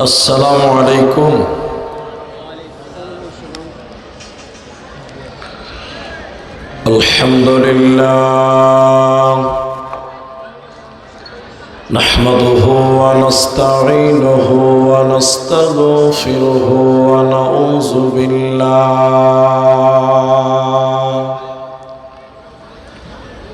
السلام عليكم الحمد لله نحمده ونستعينه ونستغفره ونعوذ بالله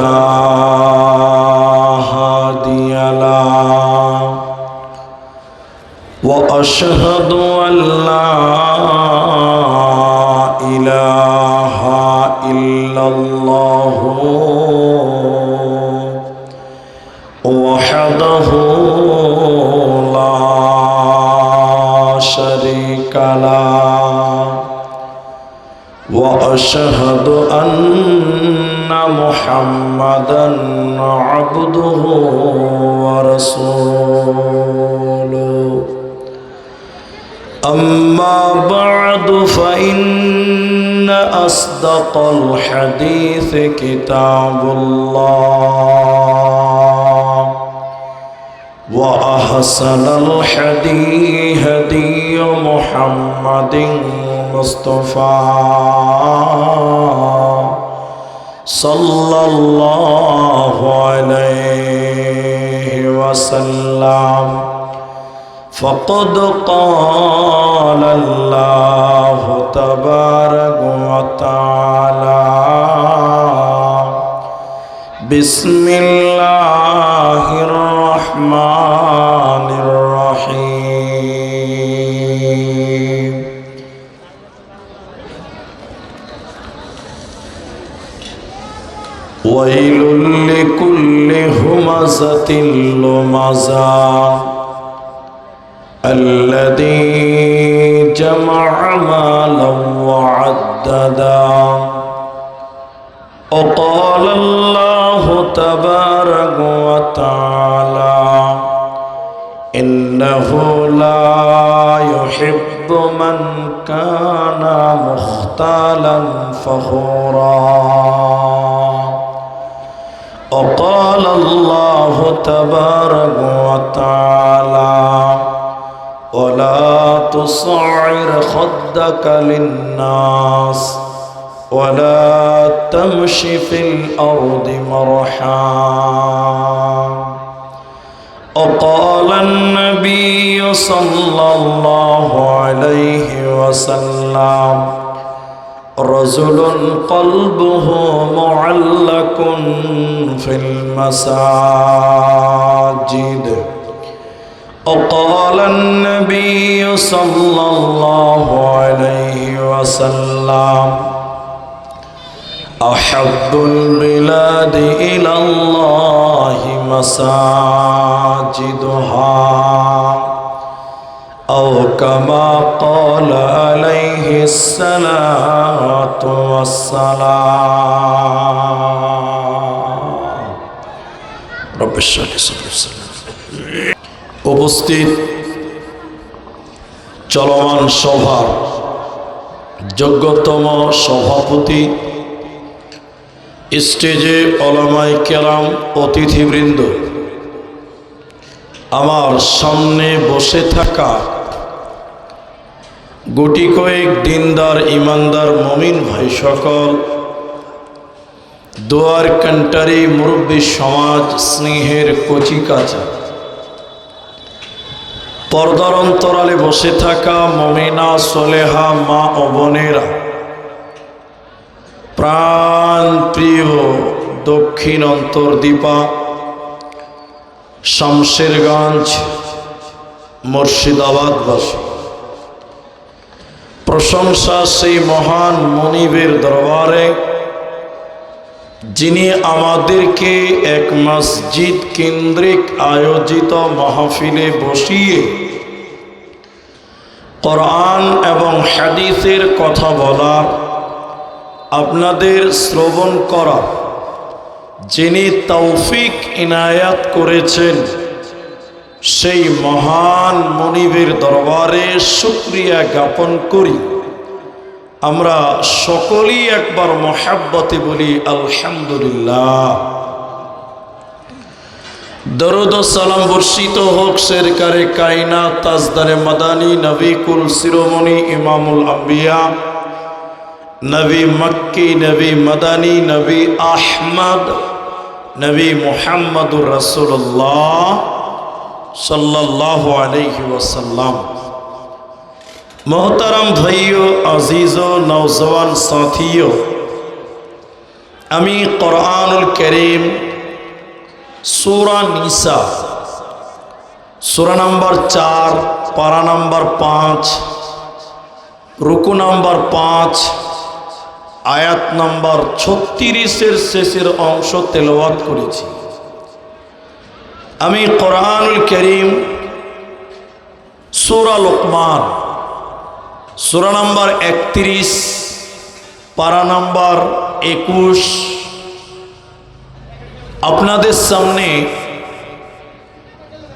la بعد فإن أصدق الحديث كتاب الله. وأحسن الحدي هدي محمد مصطفى. صلى الله عليه وسلم. فقد قال الله تبارك وتعالى بسم الله الرحمن الرحيم ويل لكل همزة لمزة الذي جمع مالا وعددا. وقال الله تبارك وتعالى إنه لا يحب من كان مختالا فخورا. وقال الله تبارك وتعالى ولا تصعر خدك للناس ولا تمش في الأرض مرحا وقال النبي صلى الله عليه وسلم رجل قلبه معلق في المساجد وقال النبي صلى الله عليه وسلم أحب البلاد إلى الله مساجدها أو كما قال عليه الصلاة والسلام. رب اشرح لي صدري ويسر لي উপস্থিত চলমান সভার যোগ্যতম সভাপতি, স্টেজে অলমাই কেরাম, অতিথিবৃন্দ, আমার সামনে বসে থাকা গুটি কয়েক দিনদার, ইমানদার, মমিন ভাই সকল, দোয়ার কান্টারি মুরব্বী সমাজ স্নেহের কচি কাচা। পর্দার অন্তরালে বসে থাকা মমিনা, সোলেহা, মা ও বোনেরা। প্রাণ প্রিয় দক্ষিণ অন্তর অন্তর্দীপা শামশেরগঞ্জ, মুর্শিদাবাদবাসী। প্রশংসা সেই মহান মনিবের দরবারে যিনি আমাদেরকে এক মসজিদ কেন্দ্রিক আয়োজিত মাহফিলে বসিয়ে কোরআন এবং হাদিসের কথা বলা, আপনাদের শ্রবণ করা, যিনি তৌফিক ইনায়াত করেছেন, সেই মহান মনিবের দরবারে শুক্রিয়া জ্ঞাপন করি। আমরা সকলেই একবার মহাব্বতে বলি, আলহামদুলিল্লাহ। দরুদ সালাম বর্ষিত হোক শেরকারে কাইনা তাজদারে মাদানী নবী কুল শিরোমণি ইমামুল আম্বিয়া, নবী মক্কি, নবী মাদানী, নবী আহমদ, নবী মুহাম্মদুর রসুল্লাহ সাল্লাহ আলহি মোহতারাম ভাইও আজিজ নৌজওয়ান সাথীও, আমি কোরআনুল করিম, সুরা নিসা, সুরা নাম্বার চার, পারা নাম্বার পাঁচ, রুকু নাম্বার পাঁচ, আয়াত নাম্বার ছত্রিশের শেষের অংশ তেলাওয়াত করেছি। আমি কোরআনুল করিম, সুরা লোকমান সুরা নাম্বার একত্রিশ, পারা নাম্বার একুশ। আপনাদের সামনে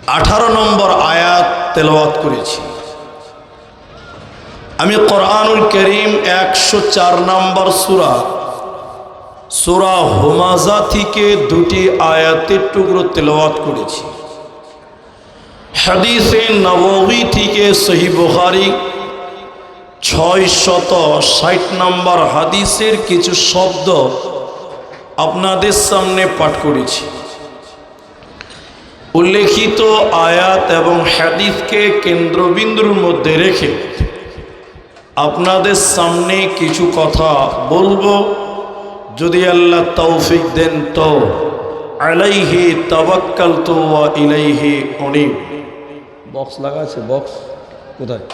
আঠারো নম্বর আয়াত তেলাওয়াত করেছি। আমি কোরআনুল করিম একশো চার নম্বর সুরা সুরা হোমাজা থেকে দুটি আয়াতের টুকরো তেলাওয়াত করেছি। হাদিসে নবী থেকে সহি ছয় শত ষাট নম্বর হাদিসের কিছু শব্দ আপনাদের সামনে পাঠ করেছি। উল্লেখিত আয়াত এবং হাদিসকে কেন্দ্রবিন্দুর মধ্যে রেখে আপনাদের সামনে কিছু কথা বলব। যদি আল্লাহ তৌফিক দেন তো আলাইহি তাবাক্কাল তো ইলাইহি অনিব বক্স লাগা আছে, বক্স কোথায়?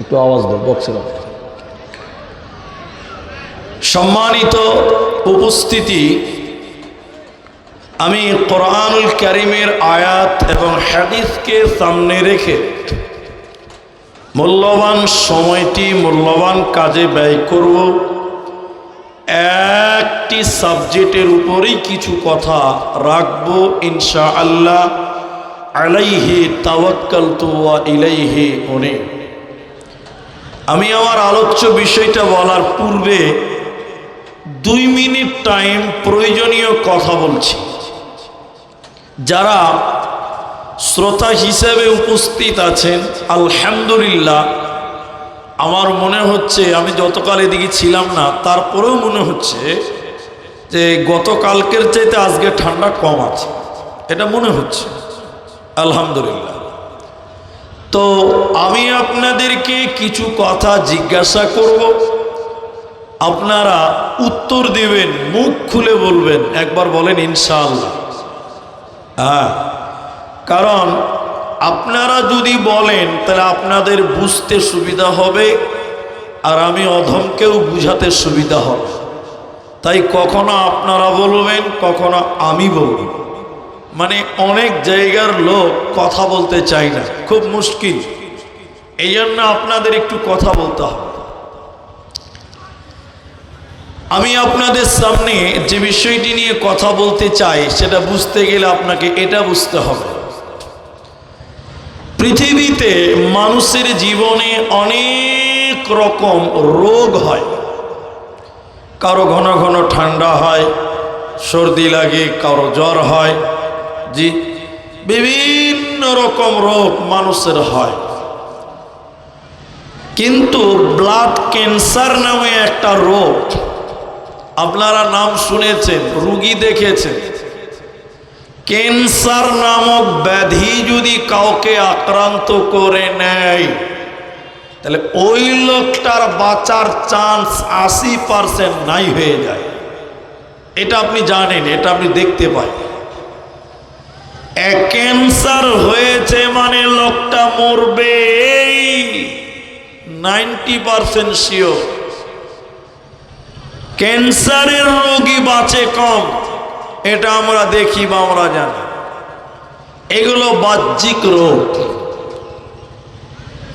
একটু আওয়াজ দাও বক্সের সম্মানিত উপস্থিতি, আমি কোরআনুল করিমের আয়াত এবং হাদিসকে সামনে রেখে মূল্যবান সময়টি মূল্যবান কাজে ব্যয় করব। একটি সাবজেক্টের উপরেই কিছু কথা রাখব ইনশা আল্লাহ আলাইহি তাওয়াক্কাল ওয়া ইলাইহি অনেক আমি আমার আলোচ্য বিষয়টা বলার পূর্বে দুই মিনিট টাইম প্রয়োজনীয় কথা বলছি। যারা শ্রোতা হিসেবে উপস্থিত আছেন, আলহামদুলিল্লাহ, আমার মনে হচ্ছে, আমি যতকাল এদিকে ছিলাম না, তারপরেও মনে হচ্ছে যে গতকালকের চাইতে আজকে ঠান্ডা কম আছে। এটা মনে হচ্ছে। আলহামদুলিল্লাহ। তো আমি আপনাদেরকে কিছু কথা জিজ্ঞাসা করব। আপনারা উত্তর দেবেন, মুখ খুলে বলবেন, একবার বলেন ইনশাআল্লাহ। হ্যাঁ কারণ আপনারা যদি বলেন, তাহলে আপনাদের বুঝতে সুবিধা হবে আর আমি অধমকেও বুঝাতে সুবিধা হবে। তাই কখনো আপনারা বলবেন, কখনো আমি বলব। মানে অনেক জায়গার লোক কথা বলতে চায় না। খুব মুশকিল। এই জন্য আপনাদের একটু কথা বলতে হবে। আমি আপনাদের সামনে যে বিষয়টি নিয়ে কথা বলতে চাই, সেটা বুঝতে গেলে আপনাকে এটা বুঝতে হবে। পৃথিবীতে মানুষের জীবনে অনেক রকম রোগ হয়। কারও ঘন ঘন ঠান্ডা হয়, সর্দি লাগে, কারও জ্বর হয়। জি। বিভিন্ন রকম রোগ মানুষের হয়। কিন্তু ব্লাড ক্যান্সার নামে একটা রোগ, আপনারা নাম শুনেছেন, রুগী দেখেছেন। ক্যান্সার নামক ব্যাধি যদি কাউকে আক্রান্ত করে নেয়, তাহলে ওই লোকটার বাঁচার চান্স আশি পার্সেন্ট নাই হয়ে যায়। এটা আপনি জানেন, এটা আপনি দেখতে পাই ক্যান্সার হয়েছে মানে লোকটা মরবে। এই নাইনটি পার্সেন্ট শিওর। ক্যান্সারের রোগী বাঁচে কম। এটা আমরা দেখি বা আমরা জানি। এগুলো বাহ্যিক রোগ।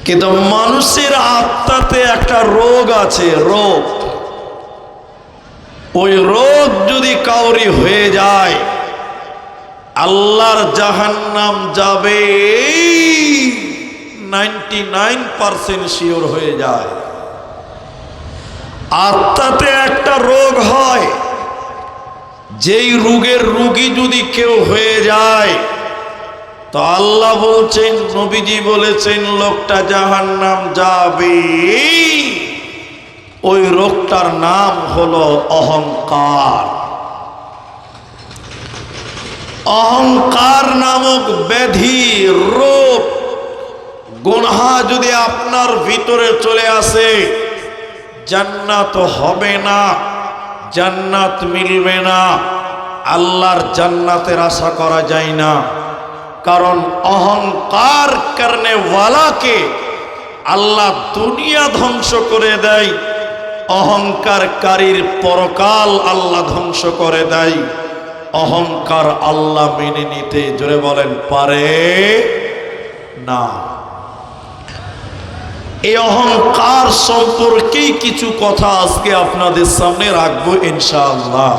কিন্তু মানুষের আত্মাতে একটা রোগ আছে, রোগ। ওই রোগ যদি কাউরি হয়ে যায় আল্লাহর জাহান্নাম যাবে নাইনটি নাইন পার্সেন্ট শিওর হয়ে যায়। আত্মাতে একটা রোগ হয়, যেই রোগের রুগী যদি কেউ হয়ে যায়, তো আল্লাহ বলছেন, নবীজি বলেছেন, লোকটা জাহান নাম যাবে। ওই রোগটার নাম হলো অহংকার। অহংকার নামক ব্যাধি রোগ গুনহা যদি আপনার ভিতরে চলে আসে, জান্নাত হবে না, জান্নাত মিলবে না, আল্লাহর জান্নাতের আশা করা যায় না। কারণ অহংকার করনে ওয়ালাকে আল্লাহ দুনিয়া ধ্বংস করে দেয়, অহংকারকারীর পরকাল আল্লাহ ধ্বংস করে দেয়। অহংকার আল্লাহ মেনে নিতে জোরে বলেন, পারে না। এই অহংকার সম্পর্কেই কিছু কথা আজকে আপনাদের সামনে রাখব ইনশাআল্লাহ।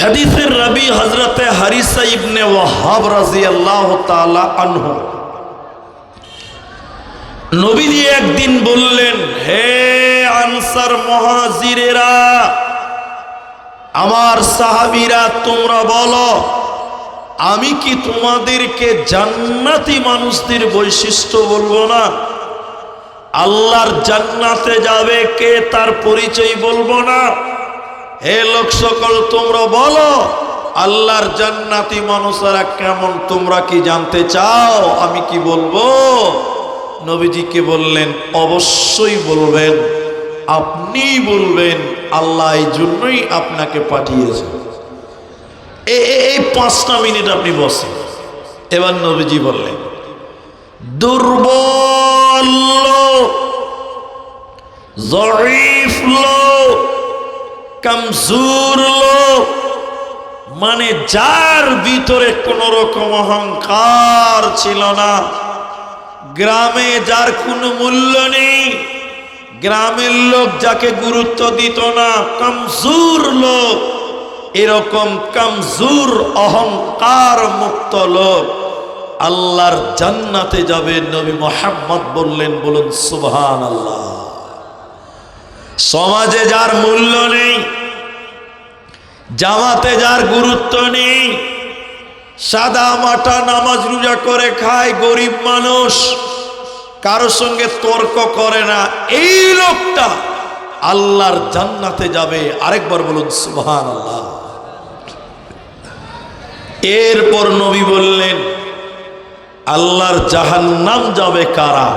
হাদিসের রবি হজরতে হারিসা ইবনে ওয়াহাব রাদিয়াল্লাহু তাআলা আনহু। নবীজি একদিন বললেন, হে আনসার মহাজিরেরা আমার সাহাবিরা, তোমরা বলো, আমি কি তোমাদেরকে জান্নাতি মানুষদের বৈশিষ্ট্য বলব না? আল্লাহর জান্নাতে যাবে কে তার পরিচয় বলব না? হে লোক সকল, তোমরা বলো, আল্লাহর জান্নাতি মানুষেরা কেমন? তোমরা কি জানতে চাও আমি কি বলব? নবীজিকে বললেন, অবশ্যই বলবেন। আপনি বলবেন, আল্লাহ এই জন্যই আপনাকে পাঠিয়েছে। এই পাঁচটা মিনিট আপনি বসেন। এবার নবীজি বললেন, দুর্বল জয়ীফ লোক, কমজোর লোক মানে যার ভিতরে কোন রকম অহংকার ছিল না, গ্রামে যার কোনো মূল্য নেই গ্রামের লোক যাকে গুরুত্ব দিত না, কমজোর লোক। এরকম কমজোর, অহংকার মুক্ত লোক। আল্লাহর জান্নাতে যাবে নবী মোহাম্মদ বললেন, বলুন সুবহান আল্লাহ সমাজে যার মূল্য নেই, জামাতে যার গুরুত্ব নেই, সাদা মাটা নামাজ রোজা করে খায় গরিব মানুষ কারও সঙ্গে তর্ক করে না। এই লোকটা আল্লাহর জান্নাতে যাবে। আরেকবার বলুন সুবহান আল্লাহ এরপর নবী বললেন, আল্লাহর জাহান্নাম যাবে কারা?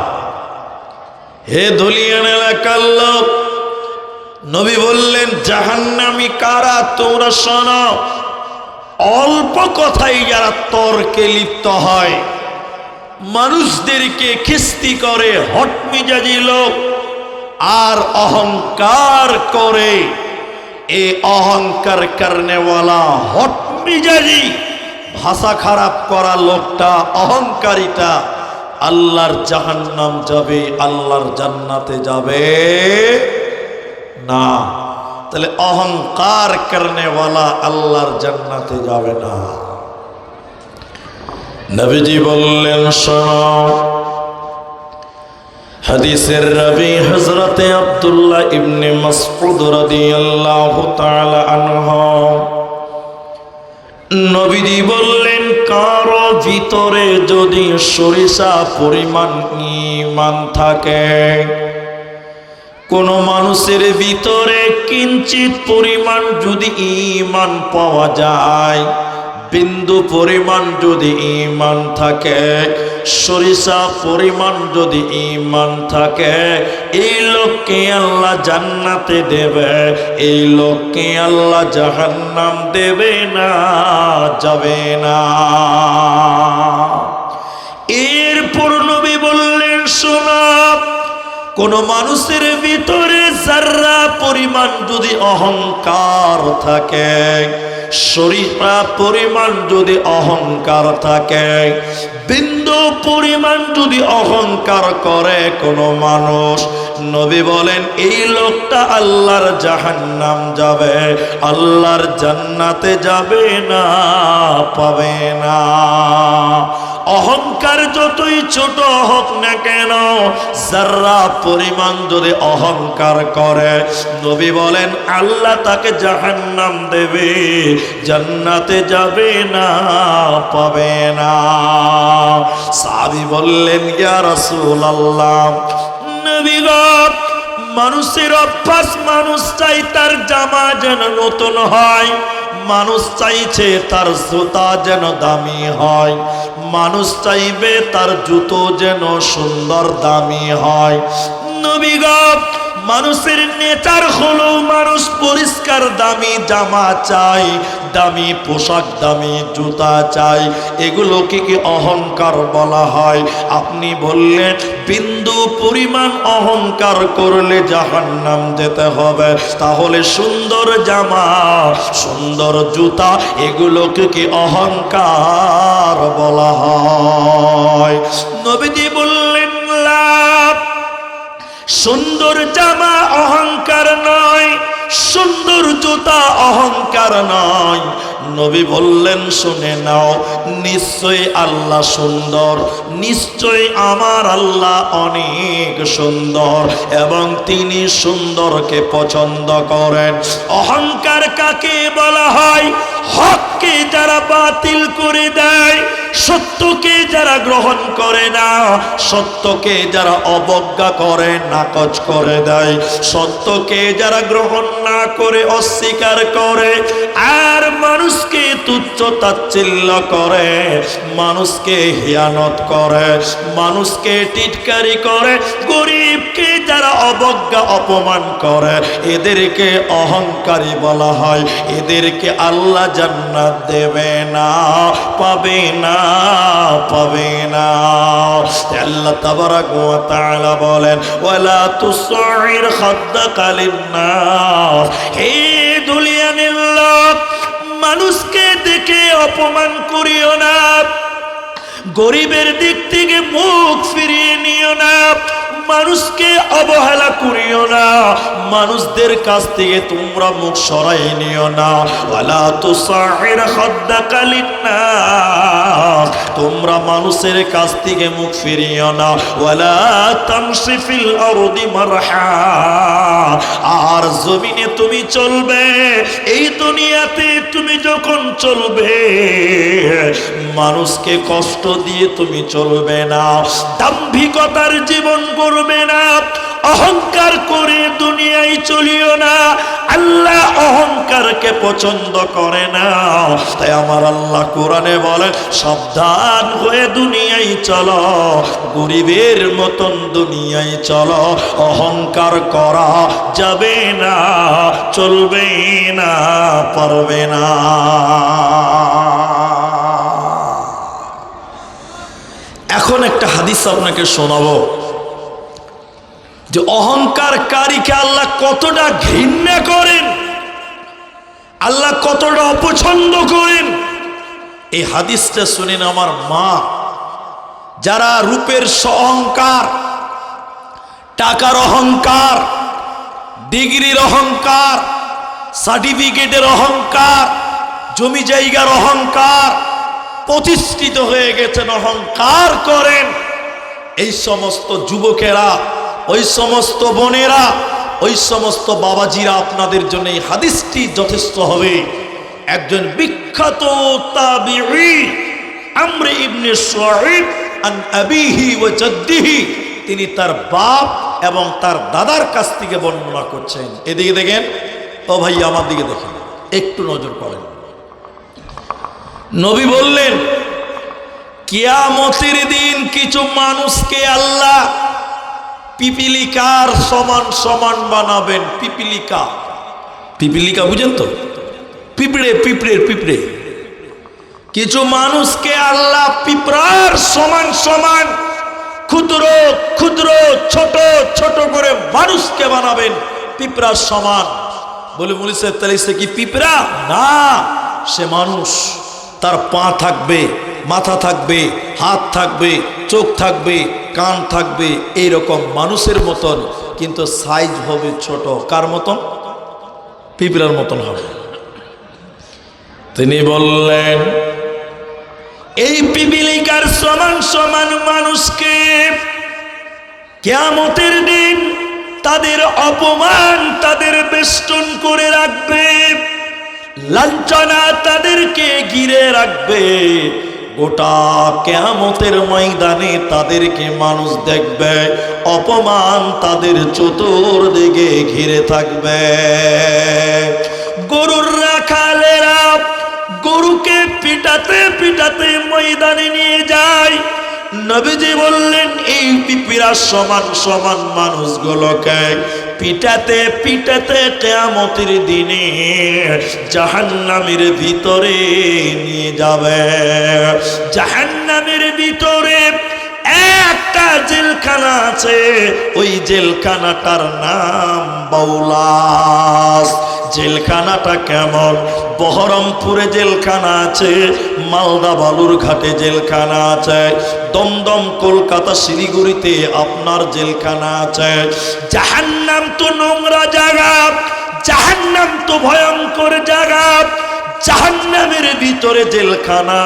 হে ধলিয়ান এলাকার লোক, নবী বললেন, জাহান্নামি কারা? তোমরা শোনো, অল্প কথাই যারা তর্কে লিপ্ত হয় মানুষদেরকে খিস্তি করে হট মিজাজি লোক আর অহংকার করে। এ অহংকার কারণেওয়ালা হট মিজাজি ভাষা খারাপ করা লোকটা, অহংকারিতা, আল্লাহর জাহান্নাম যাবে, আল্লাহর জান্নাতে যাবে? না। তাহলে অহংকার করনেওয়ালা আল্লাহর জান্নাতে যাবে না। নবীজি বললেন, শোনো। হাদিসের রবি হজরতে আব্দুল্লাহ ইবনে মাসউদ রাদিয়াল্লাহু তাআলা আনহু। নবীজি বললেন, কারও ভিতরে যদি সরিষা পরিমাণ ঈমান থাকে, কোন মানুষের ভিতরে কিঞ্চিত পরিমাণ যদি ঈমান পাওয়া যায় বিন্দু পরিমাণ যদি ইমান থাকে, সরিষা পরিমাণ যদি ইমান থাকে, এই লোককে আল্লাহ জান্নাতে দেবে, এই লোককে আল্লাহ জাহান্নাম দেবে না, যাবে না। এরপর নবী বললেন, শোনা, কোন মানুষের ভিতরে যারা পরিমাণ যদি অহংকার থাকে শরীরা পরিমাণ যদি অহংকার থাকে, বিন্দু পরিমাণ যদি অহংকার করে কোনো মানুষ, নবী বলেন, এই লোকটা আল্লাহর জাহান্নাম যাবে, আল্লাহর জান্নাতে যাবে না, পাবে না। অহংকার যতই ছোট হোক না কেন, যারা পরিমাণ যদি অহংকার করে, নবী বলেন, আল্লাহ তাকে জাহান্নাম দেবে, জান্নাতে যাবে না, পাবে না। সাবি বললেন, ইয়া রাসূলুল্লাহ, নবী মানুষের অভ্যাস, মানুষ চাই তার জামা যেন নতুন হয়, মানুষ চাইছে তার জুতা যেন দামি হয়। মানুষ চাইবে তার জুতো যেন সুন্দর দামি হয়। নবীগপ মানুষের নেচার হলো মানুষ পরিষ্কার, দামি জামা চাই দামি পোশাক, দামি জুতা চাই এগুলোকে কি অহংকার বলা হয়? আপনি বললেন, বিন্দু পরিমাণ অহংকার করলে জাহান্নাম যেতে হবে। তাহলে সুন্দর জামা, সুন্দর জুতা, এগুলোকে কি অহংকার বলা হয়? নবীজি বললেন সুন্দর জামা অহংকার নয় সুন্দর জুতা অহংকার নয়। নবী বললেন, শুনে নাও নিশ্চয় আল্লাহ সুন্দর নিশ্চয় আমার আল্লাহ অনেক সুন্দর এবং তিনি সুন্দরকে পছন্দ করেন। অহংকার কাকে বলা হয়? হককে যারা বাতিল করে দেয়, সত্যকে যারা গ্রহণ করে না, সত্যকে যারা অবজ্ঞা করে, নাকচ করে দেয়। সত্যকে যারা গ্রহণ না করে, অস্বীকার করে। আর মানুষকে তুচ্ছ তাচ্ছিল্য করে, মানুষকে হিয়ানত করে, মানুষকে টিটকারি করে, গরিবকে যারা অবজ্ঞা, অপমান করে, এদেরকে অহংকারী বলা হয়, এদেরকে আল্লাহ জান্নাত দেবে না, পাবে না পাবে না। আল্লাহ তাবারাক ওয়া তাআলা বলেন, ওয়ালা তুসাইর খাদ্দাকা লিন-নাস। হে দুনিয়ার লোক মানুষকে দেখে অপমান করিও না। গরিবের দিক থেকে মুখ ফিরিয়ে নিও না। মানুষকে অবহেলা করিও না। মানুষদের কাছ থেকে তোমরা মুখ সরাই নিও না। ওয়ালা তুসাহির খাদ্দাকা লিন-নাস। তোমরা মানুষের কাছ থেকে মুখ ফিরিও না। ওয়ালা তামশি ফিল আরদি মারহা। আর জমিনে তুমি চলবে, এই দুনিয়াতে তুমি যখন চলবে, মানুষকে কষ্ট দিয়ে তুমি চলবে না। দাম্ভিকতার জীবন করবে না, অহংকার করে দুনিয়ায় চলিও না, আল্লাহ অহংকারকে পছন্দ করে না। তাই আমার আল্লাহ কোরআনে বলে, সাবধান হয়ে দুনিয়ায় চলো, গরিবের মতন দুনিয়ায় চলো, অহংকার করা যাবে না, চলবে না, পারবে না। এখন একটা হাদিস আপনাকে শোনাবো। যে অহংকারকারীকে আল্লাহ কতটা ঘৃণা করেন, আল্লাহ কতটা অপছন্দ করেন, এই হাদিসটা শুনেন আমার মা, যারা রূপের অহংকার টাকার অহংকার, ডিগ্রির অহংকার, সার্টিফিকেটের অহংকার, জমি জায়গার অহংকার, প্রতিষ্ঠিত হয়ে গেছেন, অহংকার করেন, এই সমস্ত যুবকেরা ওই সমস্ত বোনেরা, ওই সমস্ত বাবাজিরা আপনাদের জন্য এই হাদিসটি যথেষ্ট হবে। একজন বিখ্যাত তাবিঈ, আমর ইবনে সুআইব আন আবিহি ওয়া জাদ্দিহি, তিনি তার বাপ এবং তার দাদার কাছ থেকে বর্ণনা করছেন। এদিকে দেখেন, ও ভাই, আমার দিকে দেখেন, একটু নজর করেন। নবী বললেন, কিয়ামতের দিন কিছু মানুষকে আল্লাহ পিপিলিকার সমান সমান বানাবেন পিপিলিকা। পিপিলিকা বুঝেন তো? পিঁপড়ে, পিঁপড়ের পিঁপড়ে। কিছু মানুষকে আল্লাহ পিঁপড়ার সমান সমান ক্ষুদ্র ক্ষুদ্র, ছোট ছোট করে মানুষকে বানাবেন পিঁপড়ার সমান। বলে মুলি সাহেব, তাহলে কি পিঁপড়া? না, সে মানুষ। তার পা থাকবে মাথা থাকবে, হাত থাকবে, চোখ থাকবে, কান থাকবে, এইরকম মানুষের মতন, কিন্তু সাইজ হবে ছোট। কার মতন? পিঁপড়ার মতন হবে। তিনি বললেন, এই পিপিলিকার সমান সমান মানুষকে কেয়ামতের দিন তাদের অপমান, তাদের বেষ্টন করে রাখবে, লাঞ্ছনা তাদেরকে ঘিরে রাখবে। গোটা কেয়ামতের ময়দানে তাদেরকে মানুষ দেখবে, অপমান তাদের চতুর দিকে ঘিরে থাকবে। গরুর রাখালেরা গরুকে পিটাতে পিটাতে ময়দানে নিয়ে যায় নবীজি বললেন, এই পিপিরা সমান সমান মানুষগুলোকে পিটাতে পিটাতে কেয়ামতের দিনে জাহান্নামের ভিতরে নিয়ে যাবে। জাহান্নামের ভিতরে একটা জেলখানা আছে, ওই জেলখানাটার নাম বাউলাস। জেলখানাটা কেমন? বহরমপুরে জেলখানা আছে, মালদা বালুর ঘাটে জেলখানা আছে, দমদম, কলকাতা, শিলিগুড়িতে আপনার জেলখানা আছে। জাহান্নাম তো নোংরা জায়গা, জাহান্নাম তো ভয়ঙ্কর জায়গা জাহান্নামের ভিতরে জেলখানা।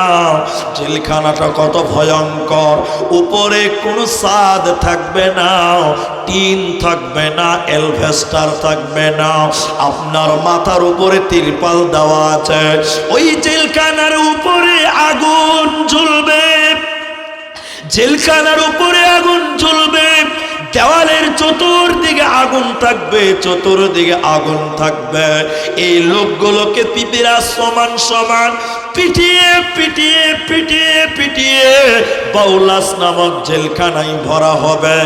জেলখানাটা কত ভয়ঙ্কর। উপরে কোনো সাদ থাকবে না, টিন থাকবে না এলভেস্টার থাকবে না। আপনার মাথার উপরে তিরপাল দেওয়া আছে। ওই জেলখানার উপরে আগুন জ্বলবে। জেলখানার উপরে আগুন জ্বলবে। দেওয়ালের চতুর্দিকে আগুন থাকবে, চতুর্দিকে আগুন থাকবে। এই লোকগুলোকে পিপিরা সমান সমান পিটিয়ে পিটিয়ে পিটিয়ে পিটিয়ে বাউলাস নামক জেলখানায় ভরা হবে।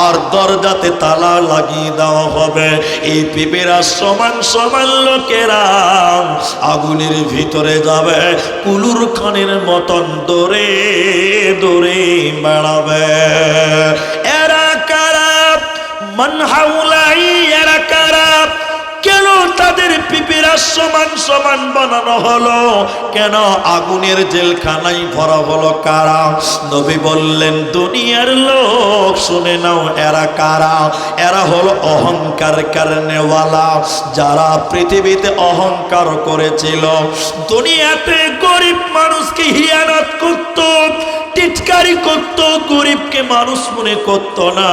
আর দরজাতে তালা লাগিয়ে দেওয়া হবে। এই পিপিরা সমান সমান লোকেরা আগুনের ভিতরে যাবে কুলুর খানের মতন দৌড়ে দৌড়ে বেড়াবে। এরা কারা মানহাউলাই এরা কারা কেন তাদের পিপিরা সমান সমান বানানো হলো? কেন আগুনের জেলখানায় ভরা হলো কারা? নবী বললেন, দুনিয়ার লোক, শুনে নাও এরা কারা? এরা হলো অহংকার কারণেওয়ালা, যারা পৃথিবীতে অহংকার করেছিল। দুনিয়াতে গরিব মানুষকে হিয়ানত করত, টিটকারি করত, গরিবকে মানুষ মনে করত না।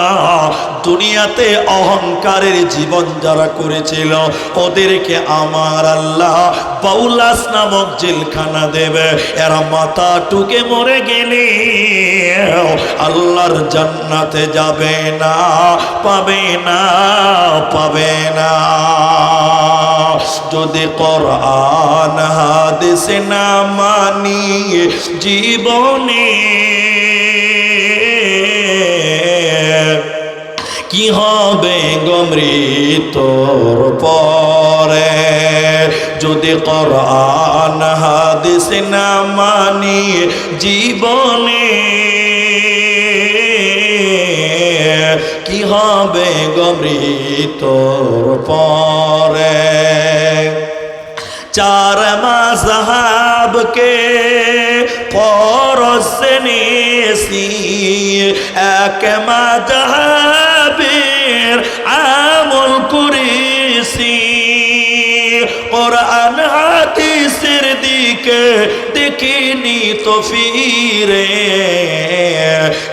দুনিয়াতে অহংকারের জীবন যারা করেছিল। ওদেরকে আমার আল্লাহ বাউলাস নামক জেলখানা দেবে। এরা মাথা টুকে মরে গেলে আল্লাহর জান্নাতে যাবে না, পাবে না পাবে না। যদি কোরআন হাদিস না মানি জীবনে কি হবে গমৃতর পরে? যদি কোরআন, হাদিস না মানি জীবনে, কি হবে গমৃতর পরে? চার মাসাহাবকে পরশনেসি এক মাজাহাবের আমল করেছি। কোরআন, হাদিসের দিকে দেখিনি তো ফিরে।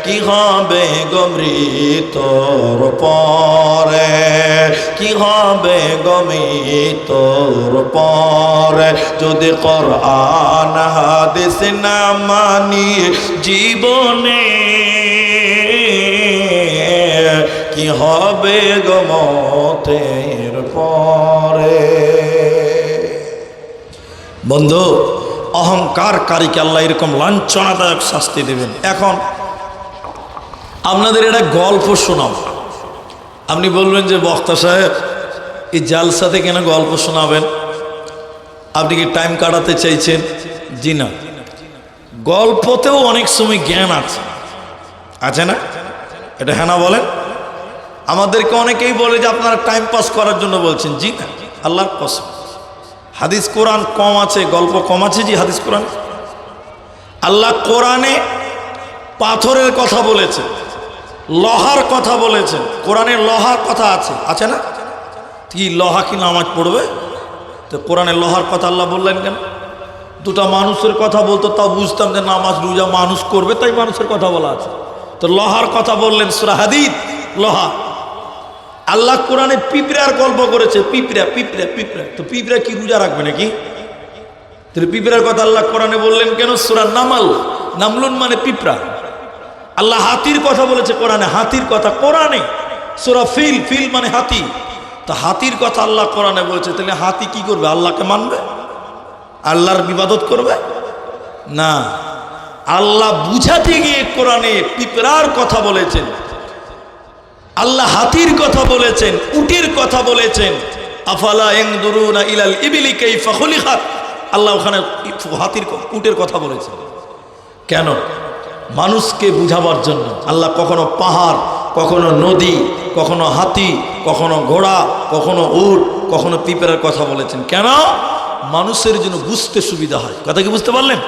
কি হবে গমৃতর পরে? কি হবে গমৃতর পরে? যদি কোরআন, হাদিস না মানি জীবনে কি হবে গমতের পরে? বন্ধু, অহংকারকারীকে আল্লাহ এরকম লাঞ্ছনাদায়ক শাস্তি দেবেন। এখন আপনাদের এটা গল্প শোনাব আপনি বলবেন যে, বক্তা সাহেব, এই জালসাতে কেন গল্প শোনাবেন? আপনি কি টাইম কাটাতে চাইছেন? জি না। গল্পতেও অনেক সময় জ্ঞান আছে। আছে না? এটা হ্যাঁ বলেন। আমাদেরকে অনেকেই বলে যে আপনারা টাইম পাস করার জন্য বলছেন। জি না, আল্লাহর কসম। হাদিস কোরআন কম আছে, গল্প কম আছে জি হাদিস কোরআন। আল্লাহ কোরআনে পাথরের কথা বলেছেন, লহার কথা বলেছেন। কোরআনে লহার কথা আছে আছে না? কি লহা কি নামাজ পড়বে? তো কোরআনে লহার কথা আল্লাহ বললেন কেন? দুটা মানুষের কথা বলতো, তাও বুঝতাম যে নামাজ, রোজা মানুষ করবে, তাই মানুষের কথা বলা আছে। তো লহার কথা বললেন সুরা হাদিদ, লোহা। আল্লাহ কোরআনে পিঁপড়ার গল্প করেছে, পিঁপড়া পিঁপড়া পিঁপড়া। তো পিঁপড়া কি রোজা রাখবে নাকি? তাহলে পিঁপড়ার কথা আল্লাহ কোরআনে বললেন কেন? সুরা নামাল। নামলুন মানে পিঁপড়া। আল্লাহ হাতির কথা বলেছে কোরআনে, হাতির কথা কোরআনে। সুরা ফিল ফিল মানে হাতি। তা হাতির কথা আল্লাহ কোরআনে বলেছে, তাহলে হাতি কি করবে? আল্লাহকে মানবে? আল্লাহর বিবাদত করবে? না। আল্লাহ বুঝাতে গিয়ে কোরআনে পিঁপড়ার কথা বলেছেন। আল্লাহ হাতির কথা বলেছেন, উটির কথা বলেছেন। আফালা এংদুরুনা ইলাল ইবিলি কাইফা খুলিকাত আল্লাহ ওখানে হাতির উটের কথা বলেছেন। কেন? মানুষকে বুঝাবার জন্য। আল্লাহ কখনো পাহাড়, কখনো নদী, কখনো হাতি, কখনো ঘোড়া, কখনো উট, কখনো পিঁপড়ার কথা বলেছেন। কেন? মানুষের জন্য বুঝতে সুবিধা হয়। কথা কি বুঝতে পারলেন?